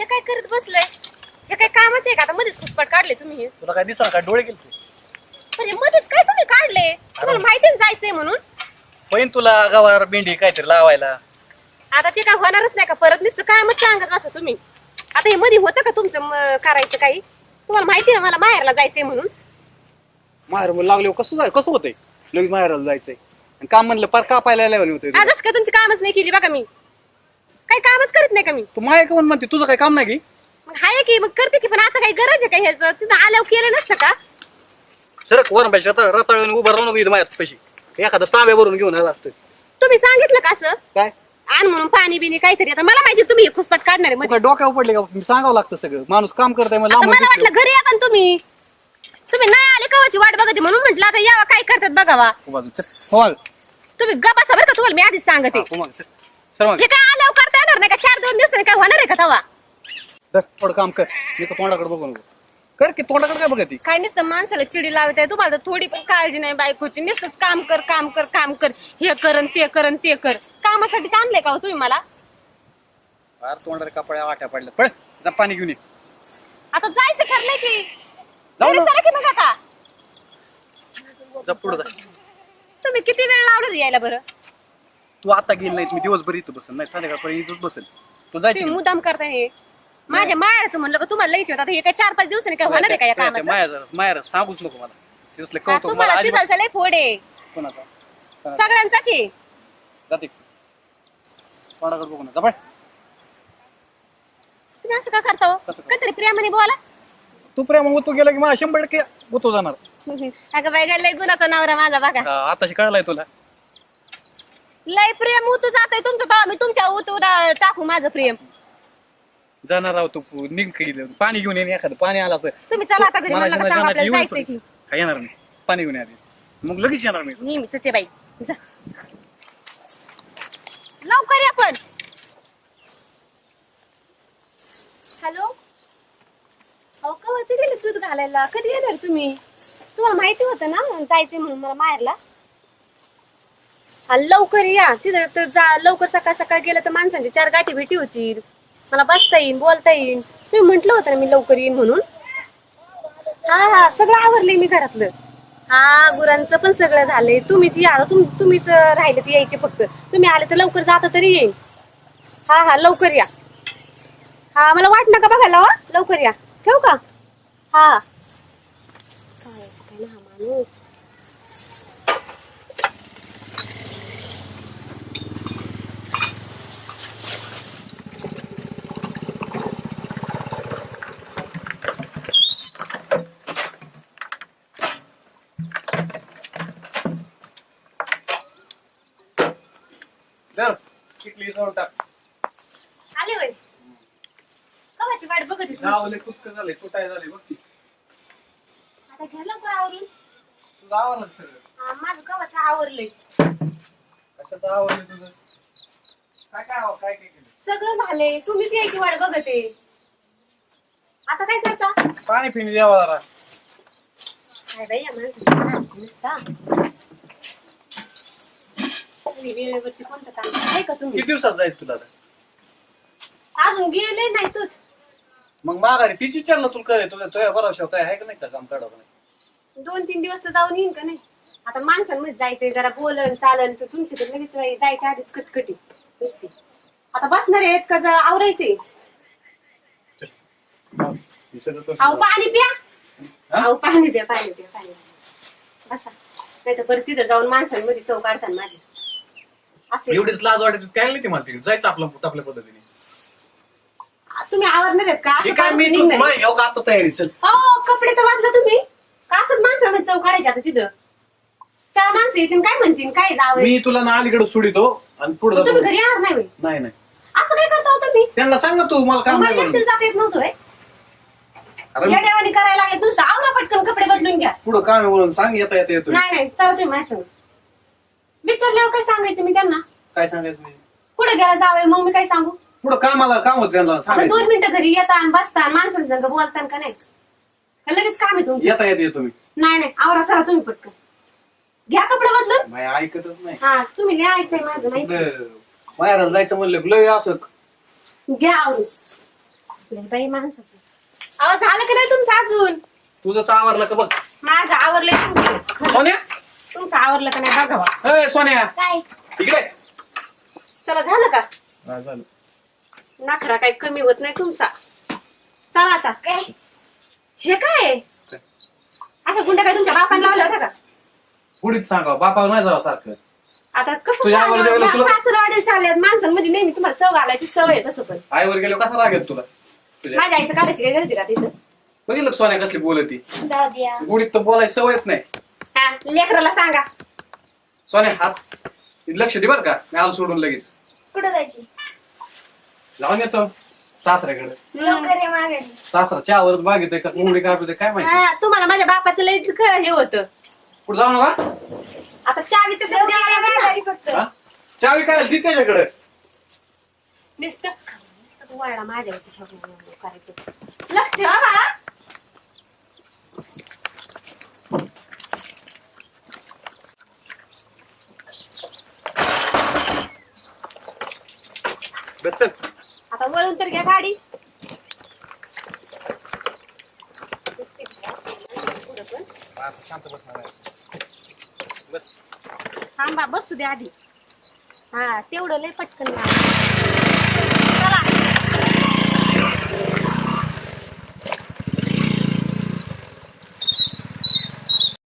हे काय करत बसलंय? हे काय कामाचं आहे का? आता मध्येच खुसपाट काढले तुम्ही तुला काय दिसणार का? डोळे गेले अरे मध्येच काय तुम्ही काढले? तुम्हाला माहिती आहे ना जायचंय म्हणून? पण तुला गवार भेंडी काहीतरी लावायला. आता ते काय होणारच नाही का? परत नुसतं कामच सांगत असं तुम्ही. आता हे मध्ये होतं का तुमचं म- करायचं काही? तुम्हाला माहिती आहे ना मला माहेरला जायचंय म्हणून? माहेर लागले कसं जाय कसं होतंय? लगेच माहेराला जायचंय. आणि काम म्हणलं पार कापायला लावले होते. आजच का तुमची कामच नाही केली बघा मी. काही कामच करत नाही का मी? तू माय कोण म्हणते तुझं काय काम नाही की? मग हाय की मग करते की पण आता काही गरज आहे का ह्याचं? तिथं आल्यावर केलं नसतं का? सरक वर पाहिजे रताळ उभं राहून इथं माझ्यात पैसे. एखादं तांब्या भरून घेऊन आला असतं. तुम्ही सांगितलं का असं? काय? आण म्हणून पाणी बिनी काहीतरी. आता मला माहिती तुम्ही हे खुसपाट काढणार आहे काय डोक्यावर पडले का? मी सांगावं लागतं सगळं. माणूस काम करताय मग आता लांबून मला दिसलं. वाटलं घरी येता ना तुम्ही. तुम्ही नाही आले कवाची वाट बघते म्हणून म्हटलं आता यावा काय करतात बघावा. हो चल. हो. तुम्ही गपासा बरं का तुम्हाला मी आधीच सांगते. हा, हो मागं, चल. चल मागं. हे काय आल्यावर नाही का? चार दोन दिवसांनी काय होणार आहे का तवा? थोडं काम कर. मी तर तोंडाकडे बघू. नको कर की तोंडाकडे काय बघती काय नुसतं माणसाला चिडी लावत आहे तुम्हाला तर थोडी पण काळजी नाही बायकोची. नुसतं काम कर काम कर काम कर. हे करन ते करन ते कर. कामासाठी आणलंय का हो तुम्ही मला? फार तोंडाला कपड्या वाट्या पडल्या पळ जा पाणी घेऊन ये. आता जायचं ठरलंय की. जाऊ घरी ना. चला की मग आता. जा पुढे जा. तुम्ही किती वेळ लावणार यायला बरं? तू आता गेली नाही मी दिवसभर इथं बसेल नाही संध्याकाळपर्यंत इथंच बसेल. तू जायची तुम्ही मुद्दाम करताय हे. माझ्या मायाचं म्हणलं का तुम्हाला लईच होत आता हे काय चार पाच दिवसांनी काय होणार आहे का या कामाचं? माया माया सांगूच नको मला. ते असलं हा, कौतुक मला तुम्हाला अजिबात तिथलचं लय फोड आहे. कोणाचा? कोणाचा? सगळ्यांचाच आहे. जाते तोंडाकडे बघू ना जा पळ. तुम्ही असं का करता हो? कसं करतो? काहीतरी प्रेमाने बोला. तू प्रेम तू गेला की मला शंभर टक्के होतो जाणार. अगं बाई लय गुणाचा नवरा माझा बघा. आताशी कळलाय तुला. लय प्रेम उतू जातोय तुमचं तेव्हा मी तुमच्या उतू टाकू माझं प्रेम. जाणार आहोत तू. निघ गेलं पाणी घेऊन ये एखादं. पाणी आलं असतं. तुम्ही चला आता घरी. मला का जेवणाची थांबा, आपल्याला येऊन जायचंय की. काय येणार नाही पाणी घेऊन आधी. मग लगेच येणार मी. नेहमीच आहे बाई. जा. लवकर या पण. हॅलो? अहो कवाचे गेले दूध घालायला? कधी येणार तुम्ही? तुम्हाला माहिती होतं ना जायचंय म्हणून मला माहेरला. हा लवकर या. तिथं तर जा लवकर सकाळ सकाळ गेलं तर माणसांची चार गाठी भेटी होतील. मला बसता येईल बोलता येईल तुम्ही म्हंटल होतं ना मी लवकर येईन म्हणून. हा हा सगळं आवरलंय मी घरातलं. हा गुरांचं पण सगळं झालंय. तुम्हीच या तुम तुम्हीच राहिले तर यायचे फक्त. तुम्ही आले तर लवकर जाता तरी येईन. हा हा लवकर या. हा मला वाट नका बघायला हो. लवकर या. ठेवू का? हा. काय हा माणूस. धर, किटली सोडून टाक. आले होय. कवाची वाट बघत होती तुमची. गावाला कुचकं झालंय तुटाय झाले बघ की आता घ्या लवकर आवरून. तुझं आवरलं का सगळं. हा, माझं कवाचं आवरलंय. कशाचं आवरलं तुझं? काय काय आव- काय काय केलं? सगळं झालंय. तुम्हीच यायची वाट बघत आहे. आता काय करता? पाणी पिणी द्यावा जरा काय बाई या माणसाचा नुसता. तुम्ही वेळेवरती कोणतं काम आहे का तुम्ही किती दिवसात जायचं तुला आता? अजून गेले नाही तूच. मग माघारी तीच विचारलं तुला काय तुला तुझ्या बरोबर काय आहे का नाही का काम काढावं नाही दोन तीन दिवस तर जाऊन येईन का नाही? आता माणसांमध्ये जायचंय जरा बोलन चालन तर तुमची तर लगेच बाई जायच्या आधीच कटकटी नुसती. आता बसणार आहेत का जा- आवरायचे? कसं अहो पाणी प्या. हा? अहो पाणी प्या पाणी प्या पाणी प्या. बसा. नाही तर परत तिथं जाऊन माणसांमध्ये चव काढतात माझी. एवढीच लाज वाटत काय नाही ते मला तिकडे जायचं आपलं आपल्या पद्धतीने. तुम्ही आवरणार आहेत का? हे असं काय मी पाऊस निघणार आहे? आता तयारी चल. अहो कपडे तर वाजला तुम्ही. का असंच माणसांमध्ये चव काढायची आता तिथं? चार माणसं येतील काय म्हणतील? काय जावं मी तुला ना अलीकडे सोडितो आणि पुढे जातो तुम्ही घरी येणार नाही होय. नाही नाही. असं काय करता हो तुम्ही? त्यांना सांग ना तू मला काम मला नाही एकटीला जाता येत नव्हतं अरे येड्यावानी करायला लागले. नुसतं आवरा पटकन कपडे बदलून घ्या. पुढं काम आहे म्हणून सांग येता येता येतो नाही नाही चला तुम्ही माझ्या संग विचारल्यावर काय सांगायचं मी त्यांना? काय सांगायचं नाही कुठे गेला जावंय मग मी काय सांगू? पुढं कामाला काम होत त्यांना आता सांगायचं दोन मिनिटं घरी येता आणि बसता आणि माणसांसंग बोलता का नाही? का लगेच काम आहे तुमचं? येता येता येतो मी. नाही नाही. आवरा चला तुम्ही पटकन. घ्या कपडे बदलून. ऐकतच नाही. हा तुम्ही लय ऐकताय माझं माहिती. माहेराला जायचं म्हणलं लय असं घ्या आवरून. लय बाई माणसाचं. अहो झालं का नाही तुमचं अजून? तुझं आवरलं का बघ. माझं आवरलंय तुमचं. सोन्या? तुमचं आवरलं का नाही बघावा ए सोन्या. काय? इकडे. चला झालं का? हा, झालं. नाखरा काही कमी होत नाही तुमचा. चला आता. काय हे काय? अशा गुंड्या काय तुमच्या बापाने लावल्या होत्या का? पुढीच सांगा बापावर नाही जावं सारखं. आता कसं तुझ्या आवडीचं सांगणार? वेळेला तुला- सासरवाडीला चालल्यात माणसांमध्ये नेहमी तुम्हाला चव घालायची सवय आहे तसं पण. आईवर गेलो कसा लागेल तुला? तुझ्या माझ्या आईचं काढायची काय गरज आहे का तिथं? बघितलं का सोन्या कसली बोलती? जाऊ द्या. गुडीत तर बोलायची सवयच नाही. लेकराला सांगा. सोन्या हात. लक्ष दे बरं का. मी आलो सोडून लगेच. कुठं जायची? जाऊन येतो. सासऱ्याकडे. लवकर ये मागे. सासरा चहावरच बाग येते का? कोंबडी काय पिते काय माहिती? हा, तुम्हाला माझ्या बापाचं लय ख- हे होतं. कुठं जाऊ नका? आता चावी त्याच्या हा? चावी काय ती त्याच्याकडे. नुसतं वळला करायचं. लक्ष ठेवा बाळा. बस चल. आता वळून तर घ्या गाडी. शांत बस बस थांबा बसू द्या आधी. हा तेवढं लय पटकन लागलं.